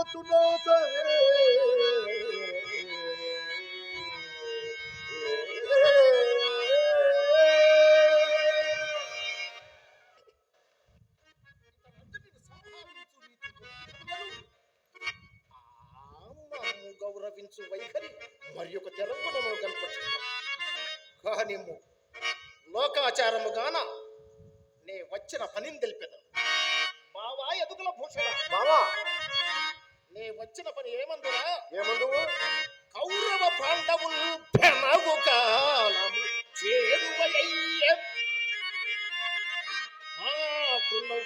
నీవు వతునా సరే అమ్మను గౌరవించు వైఖరి మరి ఒక తెలంగుణము కనపడుతున్నాం కానీ ము- లోకాచారముగాన నే వచ్చిన పనిని తెలిపెదను బావా ఎదుగుల భూషణ. బావా నే వచ్చిన పని ఏమందురా? ఏమందువు? కౌరవ పాండవులు పెనగు కాలము చేరువయ్య. మాకును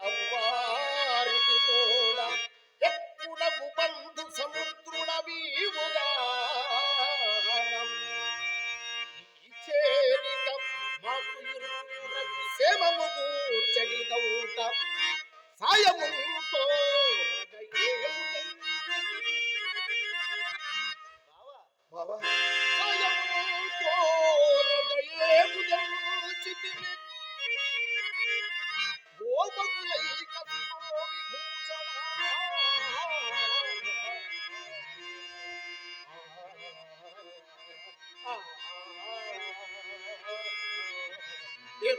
అవ్వారికి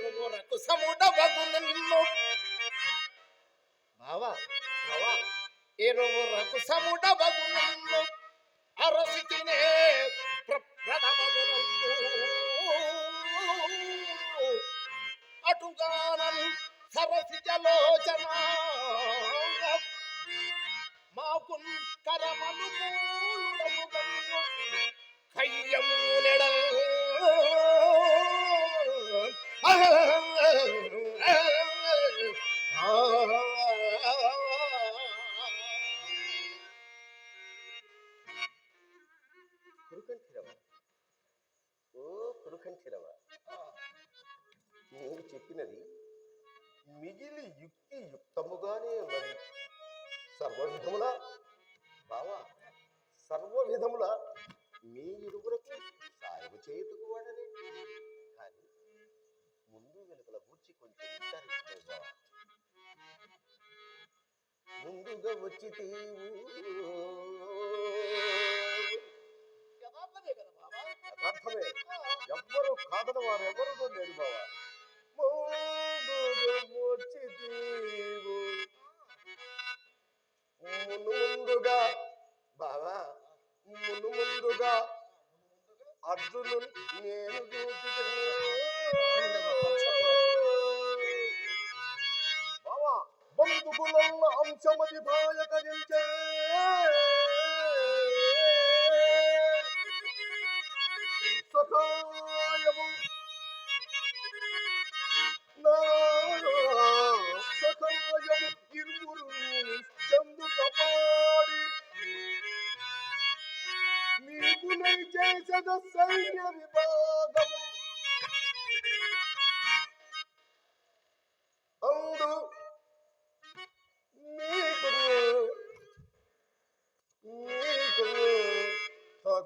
ఎరువురకు సముడవగు నిన్ను. బావా బావా ఎరువురకు సముడవగు నిన్ను. అరసితినే ప్రథమమునందు సరసి జలోచన మాకున్ కరమను మూలుడము కయ్యము నెడల్ కురుకంఠిరవ. ఓ కురుకంఠిరవ. నేను చెప్పినది మిగిలి యుక్తి యుక్తముగానే ఉన్నది. సర్వవిధముల బావా సర్వవిధముల మీ ఇరువురకు సాయము చేయుటకు వాడని. ముందు వెనుకల గూర్చి కొంచెం ముందుగా వచ్చి యథార్థమే ఎవ్వరు కాదన వారు ఎవరు లేరు బావా. ముందుగా వచ్చి తీవు. మును ముందుగా బావా మును ముందుగా అర్జును నేను చూచుదును. బావా బంధుకులల్ల అంశమది భాయకరించే సహాయము నా సహాయము ఇరువురు చందు తపాడి నీకు నై చేసద సైన్య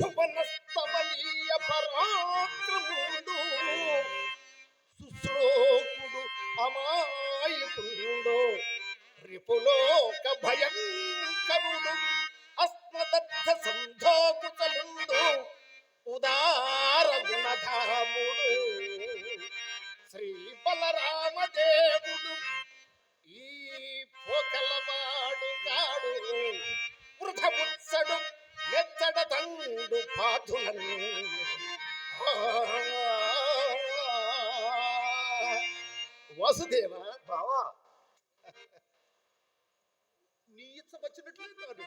భువనస్తవనీయ పరాక్రముండు సుశ్లోకుడు అమాయకుడు రిపులోక భయంకరుడు అస్మదత్త సంధోకుతలుండు ఉదార గుణధాముడు శ్రీ బలరామదేవుడు నాథునన్ వాసుదేవ బావా. నీ ఇష్టం వచ్చినట్లే కాదు.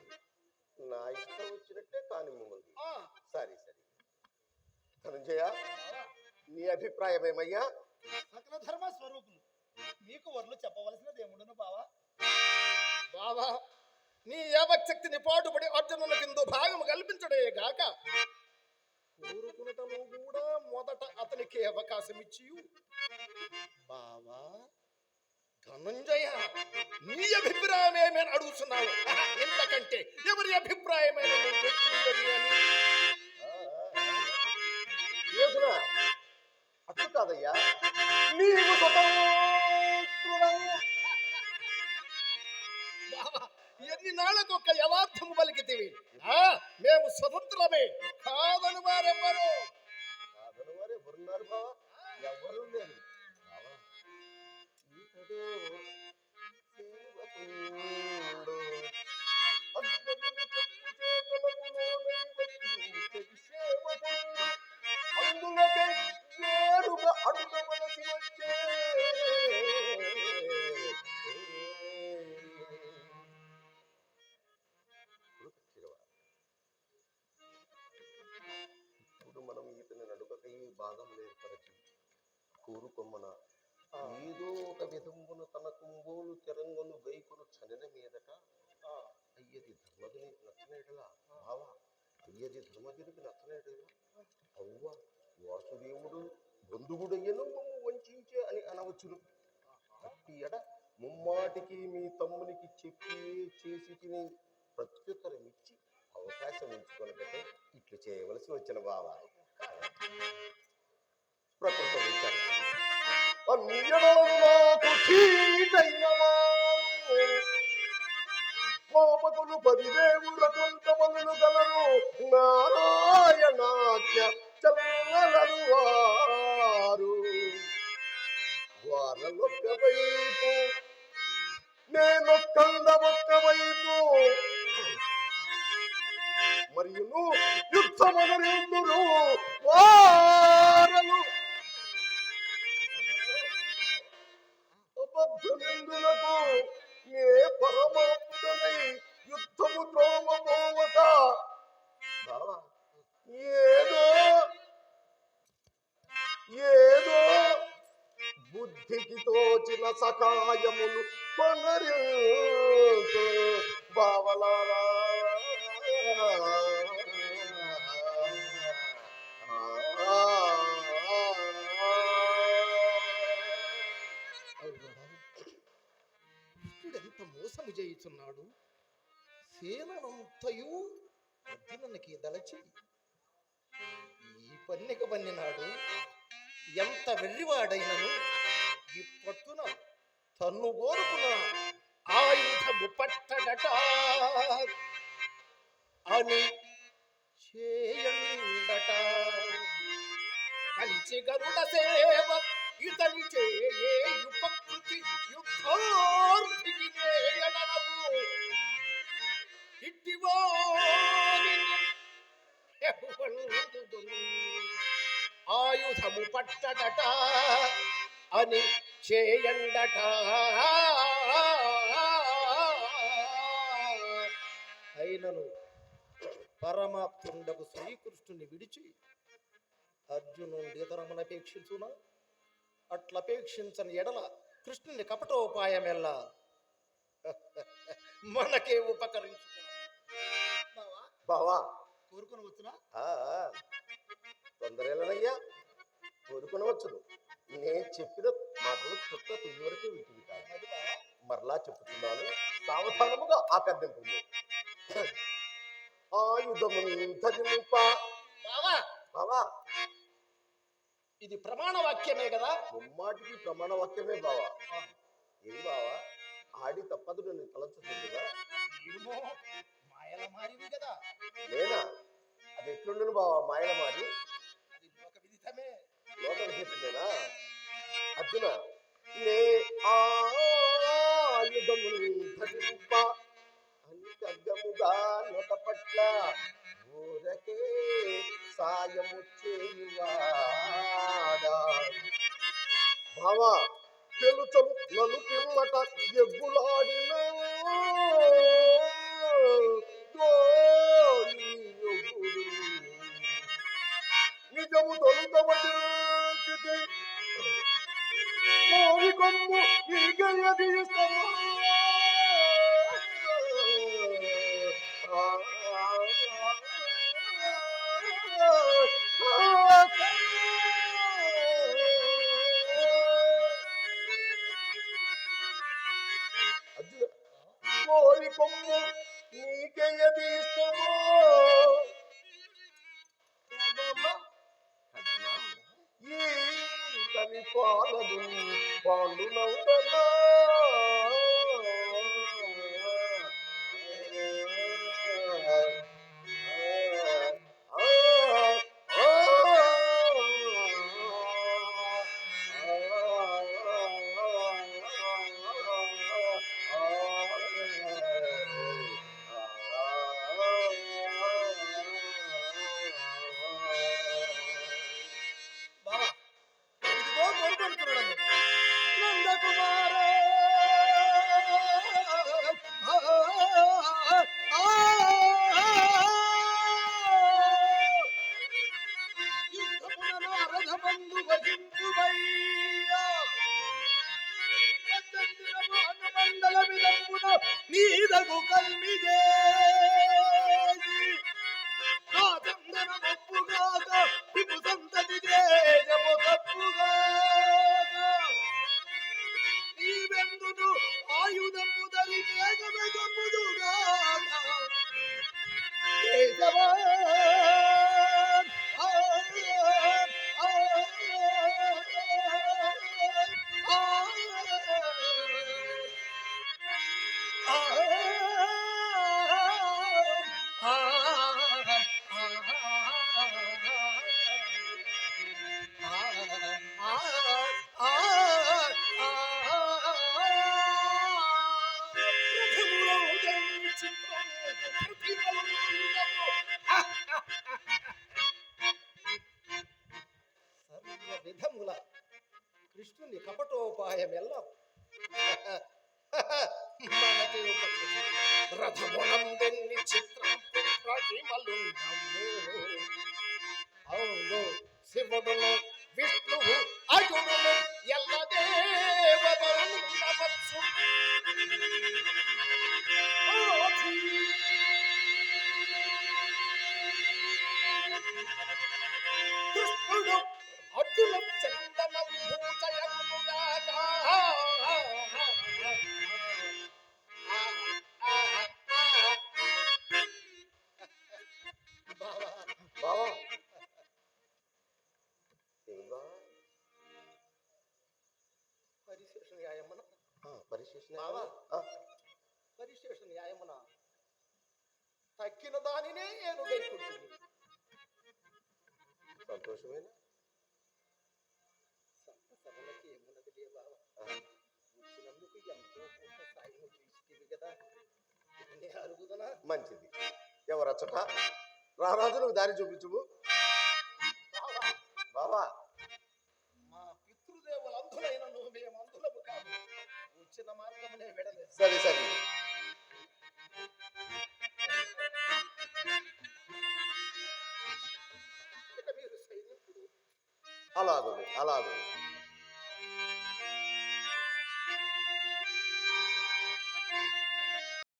నా ఇష్టం వచ్చినట్లే కాని మిమ్మల్ని సరే సరే. ధనంజయ నీ అభిప్రాయం ఏమయ్యా? సకల ధర్మ స్వరూపులు. మీకు వర్లు చెప్పవలసినది ఏముండును బావా? బావా నీ యావశక్తిని పాటుపడి అర్జునుల కింద భాగము కల్పించడే గాక. కోరుకునటను కూడా మొదట అతనికి అవకాశం ఇచ్చి బావా ధనంజయ నీ అభిప్రాయం ఏమైనా అడుగుతున్నావు ఎందుకంటే ఎవరి అభిప్రాయమైన నువ్వు అట్లు కాదయ్యా. నీవు స్వతంత్రుడవు. ఎన్ని నాళ్ళకు ఒక యథార్థము పలికితివి? మేము స్వతంత్రమే. కాదని వారెవ్వరు. కాదని వారు ఎవరున్నారు బావా? ఎవరు లేరు. కూరుకొమ్మన. ఏదో ఒక విధమున తన కుంభోలు తెరంగును గైకును చనిన మీదట అయ్యది ధర్మజునికి నచ్చనేటలా? బావా అయ్యది ధర్మజునికి నచ్చనేటలా అవ్వ వాసుదేవుడు బంధువుడయ్యను మమ్ము వంచించే అని అనవచ్చును. అట్టి ఎడ ముమ్మాటికి మీ తమ్మునికి చెప్పి చేసి తిని ప్రత్యుత్తరం ఇచ్చి అవకాశం ఉంచుకొనకటే ఇట్లు చేయవలసి వచ్చిన బావా. ప్రకృతం కోపకులు పదిదేవుల కొంతమందులు గలరు. నారాయణ సకాయములు కొనరు బావలారా. కృష్ణుడెంత మోసము చేయుచున్నాడు? సేనంతయు అర్జునునికి దలచి ఈ పన్నిక పన్నినాడు ఎంత వెళ్ళివాడైనను ఈ తన్ను కోరుకున్న. ఆయుధము పట్టడట అని చేయండట కంచి గరుడ సేవ ఇతని చేయే ఉపకృతి యుద్ధార్థికి నేయడనవు ఇట్టివాని ఆయుధము పట్టడట అని చేయండట అయినను పరమాత్ముండకు శ్రీకృష్ణుని విడిచి అర్జునుడి ఇతరమునపేక్షించున అట్లపేక్షించని ఎడల కృష్ణుని కపటోపాయమెల్లా. మనకే ఉపకరించు బావా కోరుకొని వచ్చునా ఆ, తొందరలేనయ్యా కోరుకునవచ్చును. నేను చెప్పిన మాటలు చుట్ట తుది వరకు బావా మరలా చెప్పుతున్నాను. సావధానముగా ఆకర్ణింపు ఆయుధము ధరింప. బావా! బావా! ఇది ప్రమాణ వాక్యమే కదా? ముమ్మాటికి ప్రమాణ వాక్యమే బావా. ఏం బావా? ఆడి తప్పదు నన్ను తలచుతుందిగా మాయల మారివి కదా. నేనా? అది ఎట్లుండను బావా? మాయల మారి. విదితమే అర్జున నే ఆయుధము ధరింప. అంతర్గముగా నొక పట్ల ఊరకే సాయము చేయువాడా? భావా తెలుచము నలు ఎగ్గులాడిన నిజము తొలుతవటి కోరి కొమ్ము నీకెయ్యది ఇష్టమా అజ్జు விஷ்ணுவு அர்ஜுனனும் எல்லா தேவபவனும் கிருஷ்ணனும் న్యాయమున? బావా. పరిశేష న్యాయమున తక్కిన దానినే నేను సంతోషమేనా? సంత సభలకి ఏమున్నది లే బావ? ఆ, వచ్చినందుకు ఎంతో కొంత సాయం చేస్తుంది కదా. నేను అరుగుదనా మంచిది. ఎవరచ్చట? రారాజు నువ్వు దారి చూపించుము. బావా. మార్గమునే విడలేదు సరే సరే